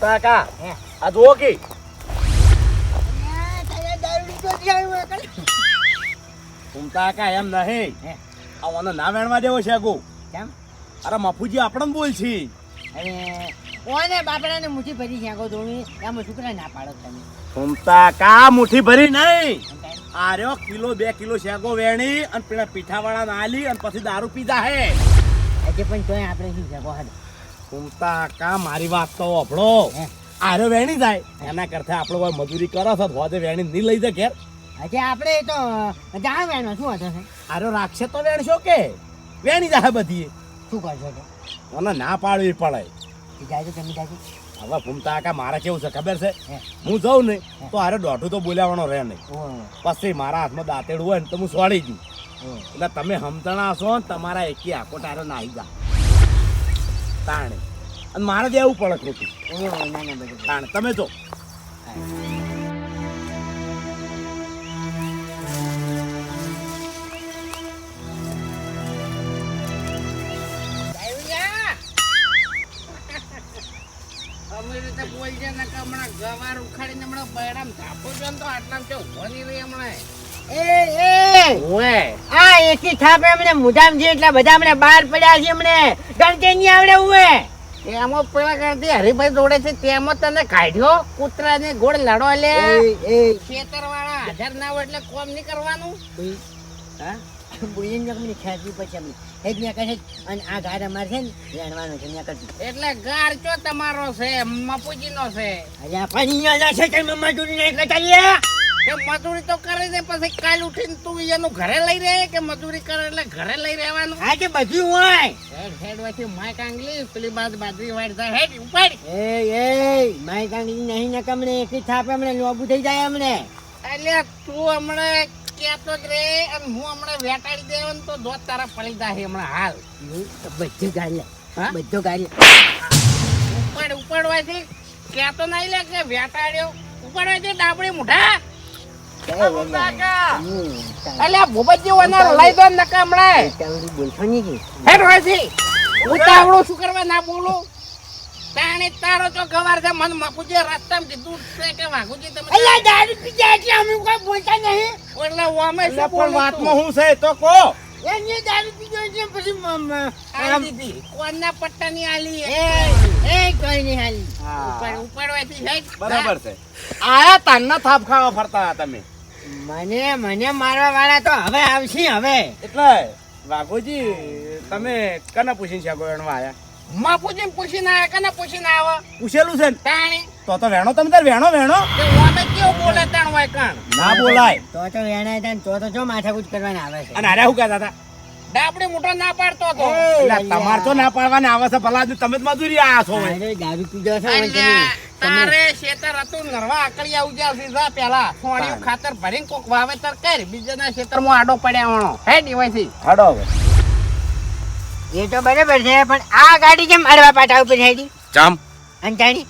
ફૂમતા કા હે. આ જુઓ કે. ફૂમતા કા એમ નહીં હે. આ ઓને ના વેણવા દેવો છે ગો કેમ? અરે મફુજી આપણને બોલ છે. કોને બાપડાને મુઠ્ઠી ભરી શેકો ધોણી? એમાં છોકરા ના પાડો તમે. ફૂમતા કા મુઠ્ઠી ભરી નહીં. એમ કાંઈ? આ રહ્યો કિલો બે કિલો શેગો વેણી અને પેલા પીઠાવાળા નાલી અને પછી દારૂ પીધા હે આજે પણ તોય આપણે શું શેગો હાલ. ફૂમતા કા મારી વાત તો આપણો. આરે વેણી જાય. એના કરતા આપણો કોઈ મજૂરી કરો છો તો હોદે વેણી નહીં લઈ જાય ઘેર. આજે આપણે તો જાણ વેણો શું હશે આરો રાખશે તો વેણશો કે? વેણી જાય બધી શું કરશો તો? મને ના પાડવી પડે. જાય તો તમે જાજો હવે ફૂમતા કા મારે કેવું છે ખબર છે? હું? જાઉં ને તો આરે દોઢું તો બોલાવાનો રહે નહીં. પછી મારા હાથમાં દાંતેડું હોય ને તો હું સોડી જઉં એટલે તમે સમજણા છો ને તમારા એકી આખો તારો નાહી જા તાણે. અને મારે દેવું પડે ખોટું. તાણે તમે જો. રીતે બોલજે ને કે હમણાં ગવાર ઉખાડીને હમણાં બહેરામ ધાપો છો ને તો આટલા ઊભો નહીં રહી હમણાં. એ એ. ઓએ આ એકી થાપે અમને મુદામ છે એટલે બધા અમને બહાર પડ્યા છે અમને. ગણતે નહીં આવડે ઉવે. એમાં પેલા કરતી હરિભાઈ જોડે છે તેમાં તને કાઢ્યો? કૂતરાને ગોળ લડો લે ખેતર વાળા હાજર ના હોય એટલે કોમ નહીં કરવાનું. હા? બુડીને જો મને ખેંચવી પછી અમને. એક મેં કહે અને આ ગાડ અમારે છે ને છે કરતી એટલે ગાર ચો તમારો છે મપુજી નો છે. અલ્યા પણ અહીંયા છે કે મમ્મા જોડી નહીં કરતા લ્યા કે મજૂરી તો કરે છે પછી કાલ ઉઠીને તું એનું ઘરે લઈ રહે કે મજૂરી કરે એટલે ઘરે લઈ રહેવાનું? હા કે બધું હોય. હેડ હેડ વાથી માય કાંગલી પેલી બાદ બાજરી વાડ હેડ ઉપાડ. એ એ માય કાંગલી નહીં ને કમણે એકી થાપે અમને લોબુ થઈ જાય અમને એટલે તું હમણાં કેતો જ રે અને હું હમણાં વેટાડી દેવ તો દોત તારા પડી જાય હમણાં હાલ. બધી ગાડી હા? બધો ગાડી ઉપાડ ઉપાડવાથી કેતો નહીં લે કે વેટાડ્યો. ઉપાડવાથી ડાબડી મુઠા એટલે ભૂપતજી વના લઈ દો નકા હમણાં બોલશો નહીં હેડ વાથી ઉતાવળું શું કરવા ના બોલું? તાણે તારો તો ગવાર છે મન મપુજી રસ્તામાં કીધું છે કે વાઘુજી તમે અલ્યા દારૂ પી જાય એટલે અમે કોઈ બોલતા નહીં. એટલે ઓમે શું પણ વાતમાં હું છે તો કહો. એને દારૂ પી જાય છે પછી આલી કોણના પટ્ટાની આલી એ. એ કોઈ નહીં હાલી ઉપર બરાબર છે. આયા તાનના થાપ ખાવા ફરતા હતા તમે. મને મને મારવા વાળા તો હવે આવશે હવે. એટલે બાપુજી તમે કને પૂછીને શાકો વેણવા આયા? માં પૂછીને આવ્યા કને પૂછીને આવો? પૂછેલું છે ને? તાણી. તો તો વેણો તમે તાર વેણો વેણો. અમે કેવું બોલે તાણ હોય કાણ? ના બોલાય. તો તો વેણાય હતા તો તો જો માથાકૂટ કરવાના આવે છે. અને અરે હું કહેતા હતા? ડાબડી મોટો ના પાડતો હતો એટલે તમાર તો ના પાડવાને આવે છે ભલા તમે જ મજૂરી આયા છો અરે દારૂ પીધો છે તારે શેતર હતું નરવા આકડિયા ઉજ્યા જા પેલા. સોણિયું ખાતર ભરીને કોક વાવેતર કર બીજાના ખેતરમાં આડો પડ્યા વણો. હે ડીવાયસી? હાડો હવે. એ તો બરાબર છે પણ આ ગાડી કેમ અડવા પાટા ઉપર હેડી ચામ અંજાણી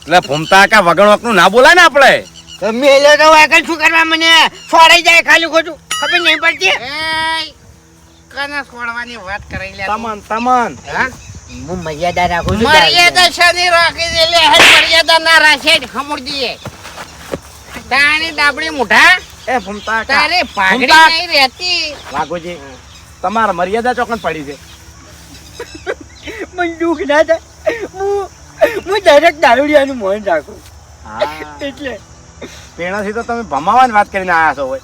એટલે ફૂમતા કા વગણનું ના બોલાય ને આપણે? તો મેલો તો આગળ શું કરવા મને? છોડાઈ જાય ખાલી ખોટું. ખબર નહીં પડતી? એય કને છોડવાની વાત કરી લે? તમન તમન. હા? હું મર્યાદા રાખું છું મર્યાદા શની રાખી દે લે હે મર્યાદા ના રાખે જ ખમુરજીએ તાણી ડાબડી મુઠા એ ફમતા કા. તારે પાઘડી. નહીં રહેતી. વાઘોજી તમારા મર્યાદા ચોકન પડી છે. મને દુખ ના થાય. હું હું ડાયરેક્ટ દારૂડિયાનું મોહન રાખું. એટલે. પેણાથી તો તમે ભમાવાની વાત કરીને આવ્યા છો હોય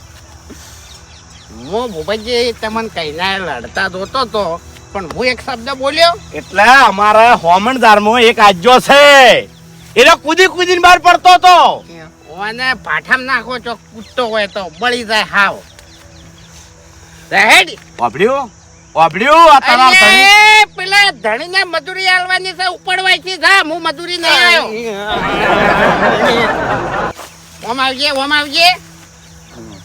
હું ભૂપતજી તમને કહીને લડતા જોતો તો પણ હું એક શબ્દ બોલ્યો? એટલે અમારા હોમણદારમાં એક આજ્યો છે. એટલે કૂદી કૂદીને બહાર પડતો તો. ઓને પાઠામ નાખો છો કૂદતો હોય તો બળી જાય હાવ. રહેડ ઓભળ્યું ઓભળ્યું આ તમાર ધણી? પેલા ધણીને મજૂરી આલવાની છે ઉપડવાય છે હું મજૂરી નહીં આવ્યો ઓમ આવજે ઓમ આવજે.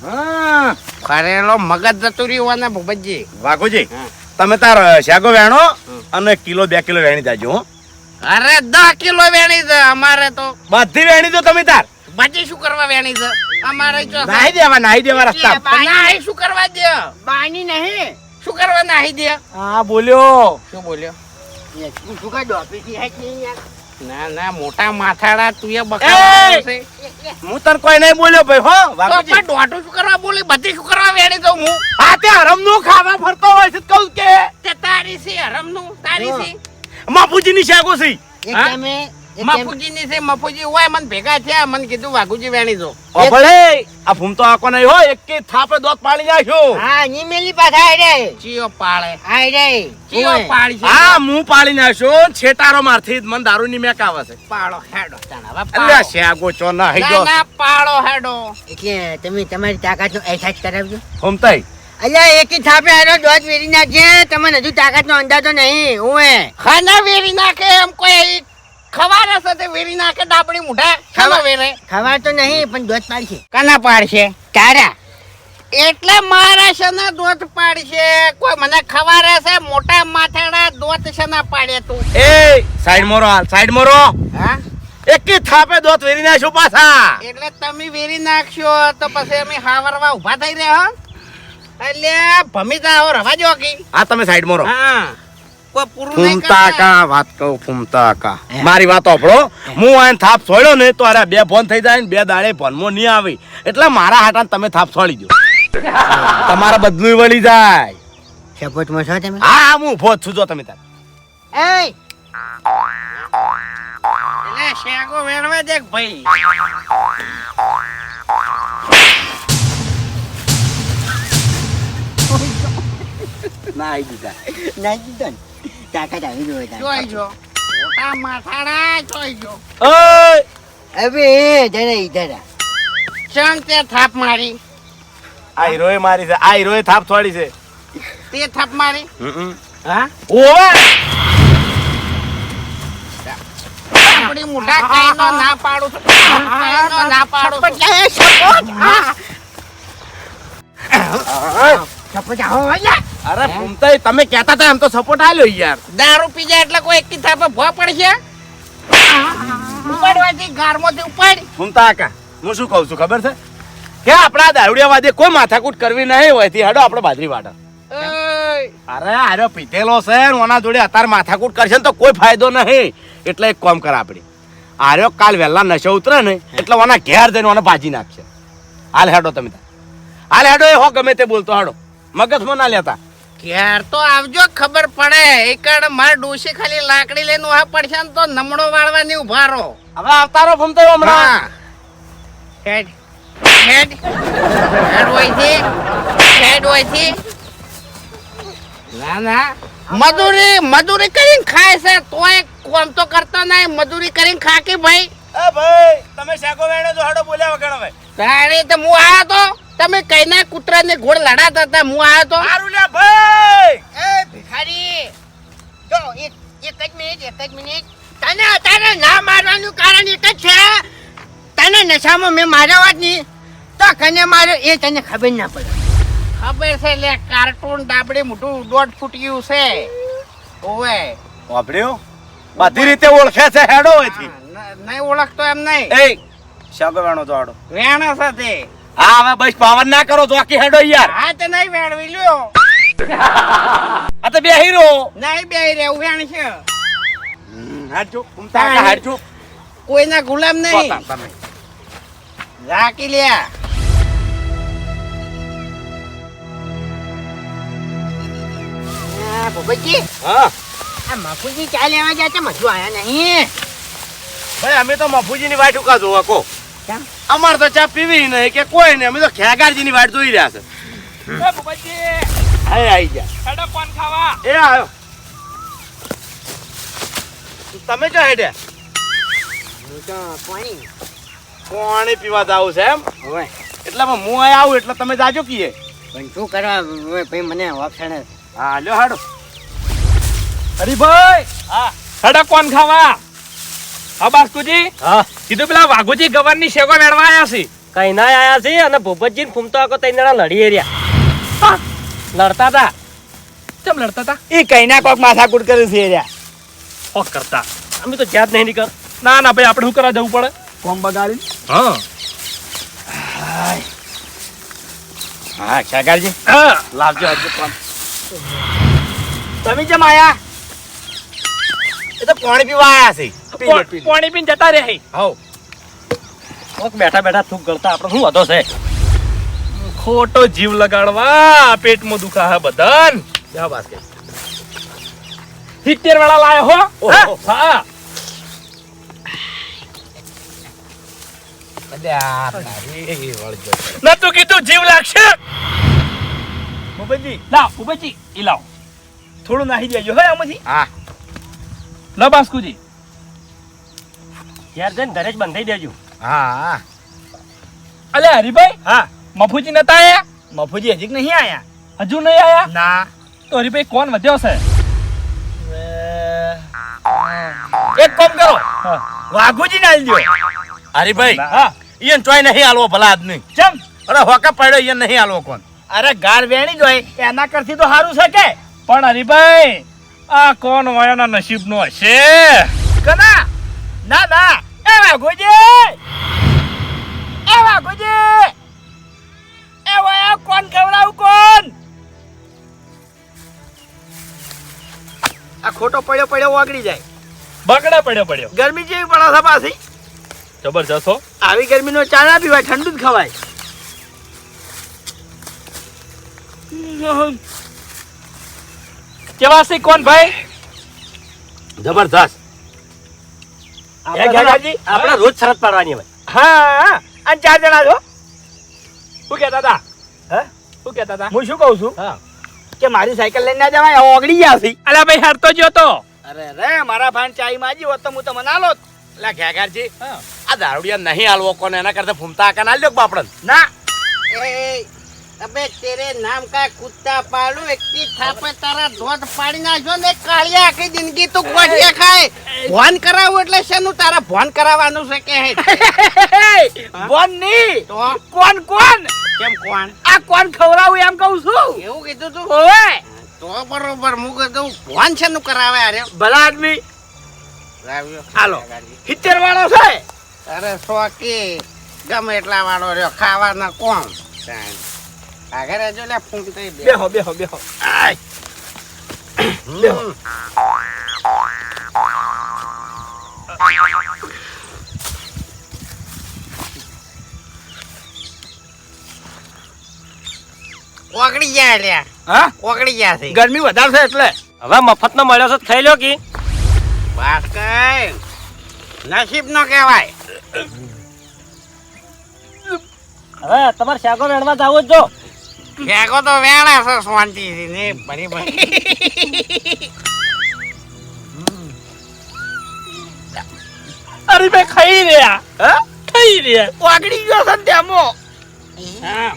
હા. ખરેલો મગજ જતું રહ્યું ભૂપતજી. વાઘુજી હા. તમે તાર શાકો વેણો અને કિલો બે કિલો વેણી જાજો હો. અરે દસ કિલો વેણી છે અમારે તો. બધી વેણી દો તમે તાર. બધી શું કરવા વેણી છે? અમારે તો નાહી દેવા નાહી દેવા રસ્તા નાહી શું કરવા દે? બાની નહીં. શું કરવા નાહી દે? હા બોલ્યો. શું બોલ્યો? શું શું કા ડોપી થી યાર ના ના મોટા માથાડા તું એ બકા હું તને કોઈ નહીં બોલ્યો ભાઈ હો વાઘુજી. શું કરવા બોલી? બધી શું કરવા વેણી દઉં હું? આ તે હરમનું ખાવા ફરતો બાપુજીની શાકો છે તમે છે મફુજી હોય મને ભેગા થયા મને કીધું વાઘુજી વેણી દો. ઓભળે આ ફૂમતો આકો નહીં હોય એક કે થાપે દોત પાડી નાખ્યો. હા નીમેલી પાછા આઈ રે ચિયો પાળે. આઈ રે ચિયો પાડી હા હું પાડી નાખ્યો છેટારો મારથી જ મને દારૂ ની મેક આવે છે. પાળો હેડો તાણા અલ્યા. ચો ના ના પાળો હેડો. એટલે તમે તમારી તાકાતનો અહેસાસ કરાવજો. ફૂમતાઈ અલ્યા એકી થાપે આનો દોધ વેરી નાખે તમને હજુ તાકાતનો અંદાજો નહીં હું એ. ખાના વેરી નાખે એમ કોઈ ખવાના સાથે વેરી નાખે ડાબડી મુઢા? ખવા વેરે? ખવાર તો નહીં પણ દોધ પાડશે. કના પાડશે? તારા. એટલે મારા શના દોત પાડશે? કોઈ મને ખવારે છે? મોટા માથાડા દોત શના પાડે તું? એ સાઈડ મોરો હાલ સાઈડ મોરો. હા? એક થાપે દોત વેરી નાખ્યો પાછા. એટલે તમે વેરી નાખશો તો પછી અમે હાવરવા ઊભા થઈ રહ્યા એટલે ભમી જાઓ રવા જો કી આ તમે સાઈડ મોરો હા. ફૂમતા કા વાત કહું ફૂમતા કા મારી વાત ઓપડો હું. આને થાપ છોડ્યો ને તો અરે બે ફોન થઈ જાય ને બે દાડે ફોનમાં નહીં આવે. એટલે મારા હાટાને તમે થાપ છોડી દો. તમારા બદલું વળી જાય. સપોર્ટમાં છો તમે? હા હા, હું ફોજ છું જો તમે તાર. એટલે શેગો વેણવા દે ભાઈ. ના આવી દીધા. ના દીધા ને? તાકાત આવી જોઈ જોઈ જો. મોટા માથાડા જોઈ જો. ઓય! હવે જરા ઈધર આ. તે થાપ મારી? આ હીરોએ મારી છે. આ હીરોએ થાપ છોડી છે. તે થાપ મારી? હા? ઓવે આપણી મોઢા કઈનો ના પાડું છું. ના પાડું છું. સપોર્ટ આવો અલ્યા. અરે ફૂમતાઈ તમે કહેતા હતા એમ તો સપોર્ટ આલ્યો યાર. દારૂ પી જાય એટલે કોઈ એકી થાપે ભો પડશે? ઉપાડવાથી ગારમાંથી ઉપાડ. ફૂમતા કાકા હું શું કહું છું ખબર છે? કે આપણા દારૂડિયા વાદે કોઈ માથાકૂટ કરવી નહીં હોયથી હડો આપણે બાજરી વાટો અરે આરો પીધેલો છે ઓના જોડે અત્યારે માથાકૂટ કરશે ને તો કોઈ ફાયદો નહીં. એટલે એક કામ કર આપણે. આર્યો કાલ વહેલા નશો ઉતરે ને એટલે ઓના ઘેર જઈને ઓને ભાજી નાખશે. હાલ હેડો તમે. હાલ હેડો એ હો ગમે તે બોલતો હેડો. મગજમાં ના લેતા. ઘેર તો આવજો ખબર પડે. એકડ માર ડોશી ખાલી લાકડી લઈને આ પડશે ને તો નમણો વાળવાની ઊભા રહો. હવે આવતારો ફમતો હમણાં. હેડ. હેડ. હેડ હોય છે હેડ હોય છે ના ના. મજૂરી મજૂરી કરીને ખાય છે. તોય કોમ તો કરતો નહીં. મજૂરી કરીને ખાકી ભાઈ? એ ભાઈ તમે શાકો વેણે જો હેડો બોલ્યા વગર હવે. તારે તો હું આવ્યો તો? તમે કઈના કૂતરાને ઘોડ લડાતા હતા? હું આવ્યો તો. સારું લે ભાઈ! એ ભિખારી! જો એક એક જ મિનિટ એક જ મિનિટ. તને તને ના મારવાનું કારણ એક જ છે. તને નશામાં મેં માર્યો જ નહીં તો કને માર્યો? એ તને ખબર ના પડે. ખબર છે લે કાર્ટૂન ડાબડે મોટું દોઢ ફૂટ્યું છે. ઓવે. વાપર્યો? બધી રીતે ઓળખે છે હેડો હોયથી નહીં ઓળખતો એમ નહીં. એ શાકો વેણો હેડો? વેણો સાથે. હા હવે બસ પાવર ના કરો તો આખી હેડો યાર. હા તો નહીં વેણવી લ્યો. આ તો બે હીરો નહીં બેહી રહેવું વેણ છે. હાડજો. ઉમતા હાડજો. કોઈના ગુલામ નહીં. રાખી લ્યા આ હા. આ મફુજી ચા લેવા ગયા છે મજુ આયા નહીં. ભાઈ અમે તો મફુજી ની વાટ ઉકા જોવા કો? અમાર તો ચા પીવી નહીં કે કોઈ નહીં. અમે તો ખેગારજી ની વાટ જોઈ રહ્યા છે. આય આઈ ખાવા. એ આવ્યો. તમે જો હેડે પાણી. પાણી પીવા જાવ છે એમ? હોય એટલે હું અહીં આવું એટલે તમે જાજો કીએ. પણ શું કરવા? ભાઈ મને ઓપ્શન હા લ્યો હાડો. હરીભાઈ હા. હડા કોણ ખાવા. હા બાસ્કુજી? હા. કીધું પેલા વાઘુજી ગવરની સેવા મેળવા આયા છે. કઈ ના આયા છે અને ભૂપતજી ફૂમતો આખો તઈ જણા લડી રહ્યા લડતા હતા કેમ લડતા હતા એ કઈ ના કોક માથાકૂટ કરે છે રહ્યા હોક કરતા. અમે તો જાત નહીં નીકળ. ના ના ભાઈ આપણે શું કરવા જવું પડે? કોમ બગાડી? હા. હા ખેગારજી હા. લાવજો આજે કોમ. તમે જેમ આયા? એ તો પાણી પીવા આયા છે. પાણી પીને જતા રહે હઉ કોક બેઠા બેઠા થૂક ગળતા આપણો શું વધો છે? ખોટો જીવ લગાડવા પેટમાં દુખા હે બદન જા બાસ્કેટ સિત્તેર વાળા લાયો હો. હા? કીધું જીવ લાગશે? બાબાજી લાવ ઉભેજી ઈ લાવ. થોડું નાહી દેજો હે આમાંથી. હા. લો બાસ્કુજી. યાર જઈને ઘરે જ બંધાઈ દેજો. હા. અલે હરિભાઈ હા. મફુજી નતા આયા? મફુજી હજી નહીં આયા? હજુ નહીં આયા? ના. તો હરિભાઈ કોણ વધ્યો છે? એક કામ કરો. વાઘુજી ને આલજો. હરિભાઈ હા. ઈયન ચોય નહીં આલવો ભલા આદમી. ચમ? અરે હોકા પડ્યો ઈયન નહીં આલવો કોણ? અરે ગાર વેણી જોય એના કરતી તો સારું છે કે? પણ હરીભાઈ આ કોણ વાયાના નસીબનો હશે? કના ના ના એ વાઘુજી એ વાઘુજી એ વયા કોણ ખવડાવું કોણ? આ ખોટો પડ્યો પડ્યો વાગડી જાય. બગડા પડ્યો પડ્યો. ગરમી જેવી પડે છે પાછી. જબરજસ્ત હો. આવી ગરમીનો ચા ના પીવાય ઠંડુ જ ખવાય. કેવા છે કોણ ભાઈ? જબરદસ્ત આપણે રોજ શરત પાડવાની હોય. હા અને ચાર જણા છો? શું કહેતા હતા? હે? શું કહેતા હતા? હું શું કહું છું? હા. કે મારી સાયકલ લઈને ના જવાય ઓગળી ગયા છે. અલ્યા ભાઈ હારતો જ તો અરે રે મારા ભાન ચાઈ માજી હોત તો હું તમને આલો. એટલે ઘેઘારજી. આ દારૂડિયા નહીં હાલવો કોને એના કરતા ફૂમતા આકા ના લ્યો બાપડન. ના. ए, અબે તેરે નામ કા કુત્તા પાલું એકથી થાપે તારા ધોધ પાડી નાખજો ને કાળી આખી જિંદગી તું ગોઠિયા ખાય. ફોન કરાવું એટલે શેનું તારા ફોન કરાવવાનું છે કે ભોન ની કોણ કોણ? કેમ કોણ? આ કોણ ખવડાવું એમ કહું છું. એવું કીધું તું? ઓવે. તો બરોબર હું કીધું ભોન શેનું કરાવે અરે ભલા આદમી. હાલો. હિત્તેર વાળો છે. અરે શોકી ગમે એટલા વાળો રહ્યો ખાવાના કોણ? આગળ જો લે ફૂંકતી બે બેહો બેહો બેહો. આય. બેહો. ઓગળી ગયા લ્યા. હા? ઓગળી ગયા છે. ગરમી વધારે છે એટલે. હવે મફત નો મળ્યો છે તો ખાઈ લો કે. વાત કઈ નસીબ નો કહેવાય. હવે તમારે શાકો રેડવા જાવ જ જો. ફેંકો તો વેણા છે શાંતિથી ને ભરી ભરી હરીભાઈ ખાઈ રહ્યા. હા? ખાઈ રહ્યા. ઓગળી ગયો છે તેમાં. હા.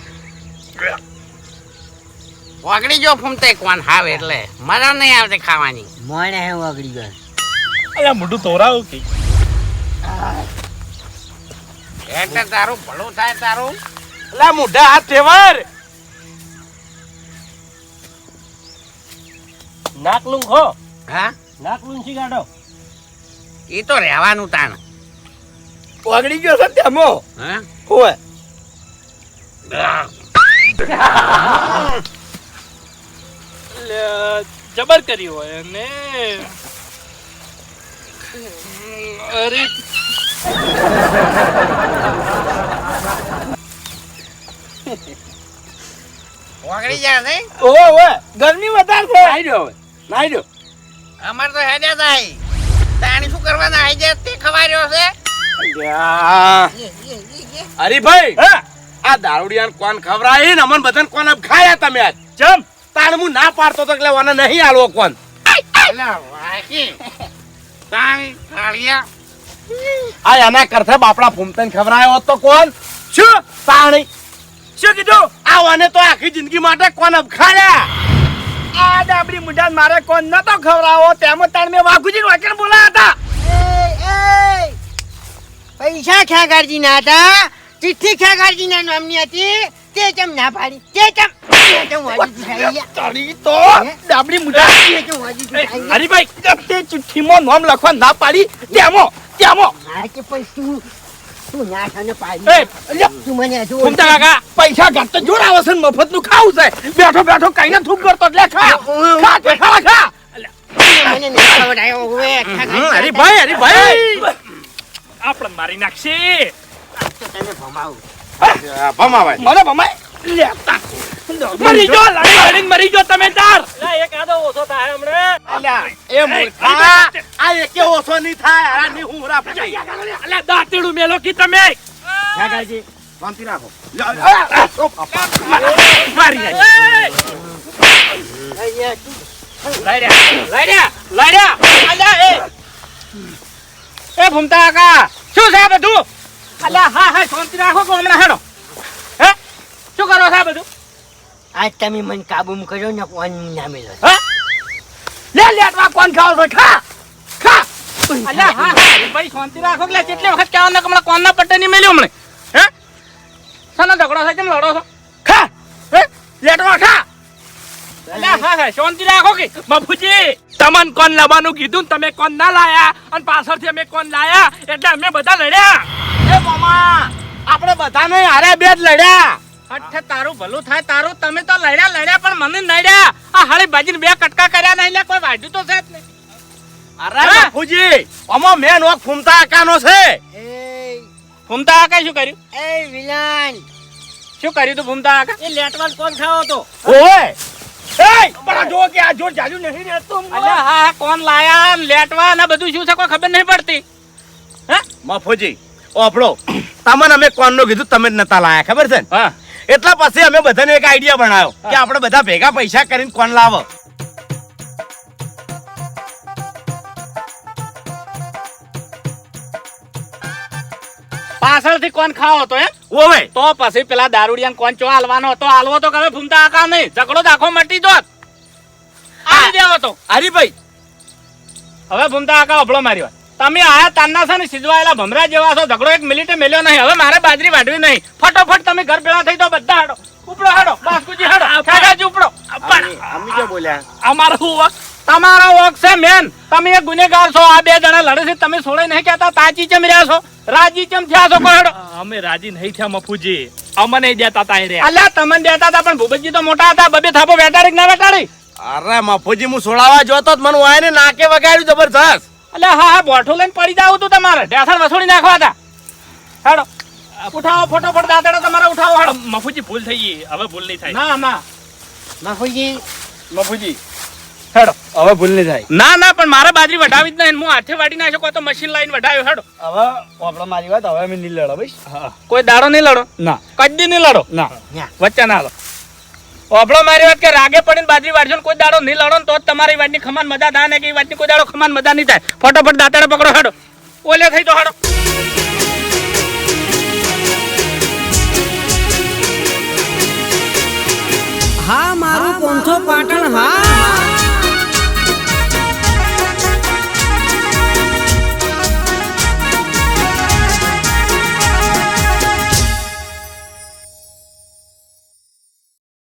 ઓગળી જો ફૂમતે કોણ હાવ એટલે. મજા નહીં આવતી ખાવાની. મોણે હે વાગડી ગયો. અલ્યા મોઢું તોરાવું કે? એટલે તારું ભલું થાય તારું. એટલે મોઢા હાથ ફેવર નાક ખો હો. હા? નાકલું શી કાઢો એ તો રહેવાનું તાણ. પગડી ગયો છે ને હા? હોય. જબર કરી હોય ને અરે. વાગડી જાય નહીં? ઓવે ગરમી વધારે છે. આવી દો હવે. નાઈ દો. અમાર તો હેડે થાય. તાણી શું કરવાના? આઈ જાય તે ખવાર્યો છે અરે ભાઈ આ દારૂડિયાન કોણ ખવરાય ને અમન બધાને કોણ અબ ખાયા તમે આજ? જમ તાણ હું ના પાડતો તો એટલે મને નહીં હાલવો કોણ? આ એના કરતા બાપડા ફૂમતન ખવડાયો હોત તો કોણ? શું? તાણી. શું કીધું? આ વાને તો આખી જિંદગી માટે કોણ અબ ખાયા? આ ડાબડી મારે કોણ નતો ખવડાવો તેમ તાણ મેં વાઘુજી વાક્ય બોલાયા હતા. પૈસા ખેગારજી ના હતા. ચિઠ્ઠી ખેગારજી ના નામની હતી. તે કેમ ના પાડી? તે કેમ? હરીભાઈ તે ચિઠ્ઠીમાં નામ લખવા ના પાડી. તેમો તેમો. પછી તું ના એ પાડી અલ્યા, તું મને હજુ ફૂમતા કાકા પૈસા ઘાટ તો જોર આવે છે મફતનું ખાવું છે. બેઠો બેઠો થૂક કરતો એટલે ખા. ખા તે ખા ખા. આપણે મારી નાખશે. તને ભમાવું. ભમાવાય. મને ભમાય. લેતા મરી જો લડી લડીને મરી જો તમે તાર લા, એક આદો ઓછો થાય હમણાં. અલ્યા, એ મૂર્ખા. આ એકે ઓછો નહીં થાય આ ની હું હરા પચાઈ અલે દાંતેડું મેલો કી તમે? કાકાજી શાંતિ રાખો. મારી નાખી લડ્યા લડ્યા લડ્યા અલ્યા એ એ ભૂમતા કાકા શું છે આ બધું? અલ્યા હા હા શાંતિ રાખો કે હમણાં હેડો. હે? શું કરો છો આ બધું? આજ તમે મને કાબુમ કર્યો ને કોણ ના મેલો હે? લે લેટવા કોણ ખાવ છો ખા! ખા! અલ્યા હા ભાઈ શાંતિ રાખો કે લે કેટલી વખત કહેવાનું કે હમણાં કોણના પટ્ટે નહીં મેલ્યો હમણે? હે? શાનો ઝઘડો થાય કેમ લડો છો? ખા! હે? લેટવા ખા! અલ્યા હા હા શાંતિ રાખો કે બાપુજી! તમને કોણ લાવવાનું કીધું ને તમે કોણ ના લાયા? અને પાછળથી અમે કોણ લાયા? એટલે અમે બધા લડ્યા. એ મામા આપણે બધાને હારે બે જ લડ્યા. અઠે તારું ભલું થાય તારું તમે તો લડ્યા લડ્યા પણ મને નડ્યા. આ હાળી બાજીને બે કટકા કર્યા નહીં લે કોઈ વાજ્યું તો છે જ નહીં. અરે હા. બાપુજી અમો મેન ઓક ફૂમતા આકાનો છે. એ ફૂમતા આકા શું કર્યું? એ વિલાન. શું કર્યું તું ફૂમતા આકા? એ લેટવાન કોણ ખાવો તો ઓય એ પણ જો કે આ જો જાજુ નહીં રહેતું અલ્યા હા હા કોણ લાયા લેટવા ને બધું શું છે કોઈ ખબર નહીં પડતી. મફુજી ઓફડો તમને અમે કોણનું કીધું તમે જ નતા લાયા ખબર છે હા. એટલા પછી અમે બધાને એક આઈડિયા બનાવ્યો કે આપણે બધા ભેગા પૈસા કરીને કોણ લાવો? પાછળથી કોણ ખાવો હતો એમ ઓવે તો પછી પેલા દારૂડિયા કોણ ચો હાલવાનો હતો હાલવો તો કવે ભૂમતા આકા નહીં. ઝઘડો દાખો મટી જોત આવી દેવો તો હરીભાઈ. હવે ભૂમતા આકા અભળો મારી વાત તમે આયા તારના છે ને સિજવાયેલા ભમરા જેવા છો ઝઘડો એક મિનિટે મેલ્યો નહીં. હવે મારે બાજરી વાઢવી નહીં. ફટોફટ તમે ઘર ભેળા થઈ તો બધા હાડો. ઉપડો હાડો બાસ્કુજી હાડો. કાકાજી ઉપડો. અમે કે બોલ્યા? અમારો વક તમારો વક છે મેન. તમે એક ગુનેગાર છો આ બે જણા લડે છે. તમે છોડે નહીં કહેતા તાજી ચમ રહ્યા છો? રાજી ચમ થયા છો કોડો અમે રાજી નહીં થયા મફુજી. અમને દેતા તા રે અલ્યા તમને દેતા હતા પણ ભૂપતજી તો મોટા હતા. બબે થાપો બેટાડી ના બેટાડી અરે મફુજી હું છોડાવા જોતો જ મને વાય ને નાકે વગાડ્યું જબરજસ્ત. અલ્યા હા હા બોઠું લઈને પડી જાવ તું તમારે. ઢેસણ વસોડી નાખવા હતા. હાડો. ઉઠાવો ફટોફટ દાંતડો તમારે ઉઠાવો. હાડો. મફુજી ભૂલ થઈ ગઈ. હવે ભૂલ નહીં થાય. ના ના. મફુજી. મફુજી. હેડો. હવે ભૂલ નહીં થાય. ના ના પણ મારે બાજરી વઢાવી જ નહીં. હું હાથે વાટી નાખ્યો કોઈ તો મશીન લાઈન વઢાવ્યો હેડો. હવે આપણો મારી વાત હવે અમે નહીં લડો ભાઈ કોઈ દાડો નહીં લડો? ના. કદી નહીં લડો? ના. વચ્ચે ના લો ઓભળો મારી વાત કે રાગે પડીને બાજરી વાળશો કોઈ દાડો નહીં લડો તો તમારી વાતની ખમાન મજા થાય ને એ વાતની કોઈ દાડો ખમાન મજા નહીં થાય. ફટોફટ દાંતડે પકડો, હાડો. ઓલે થઈ તો હાડો. હા, મારું પોંથો પાટણ, હા.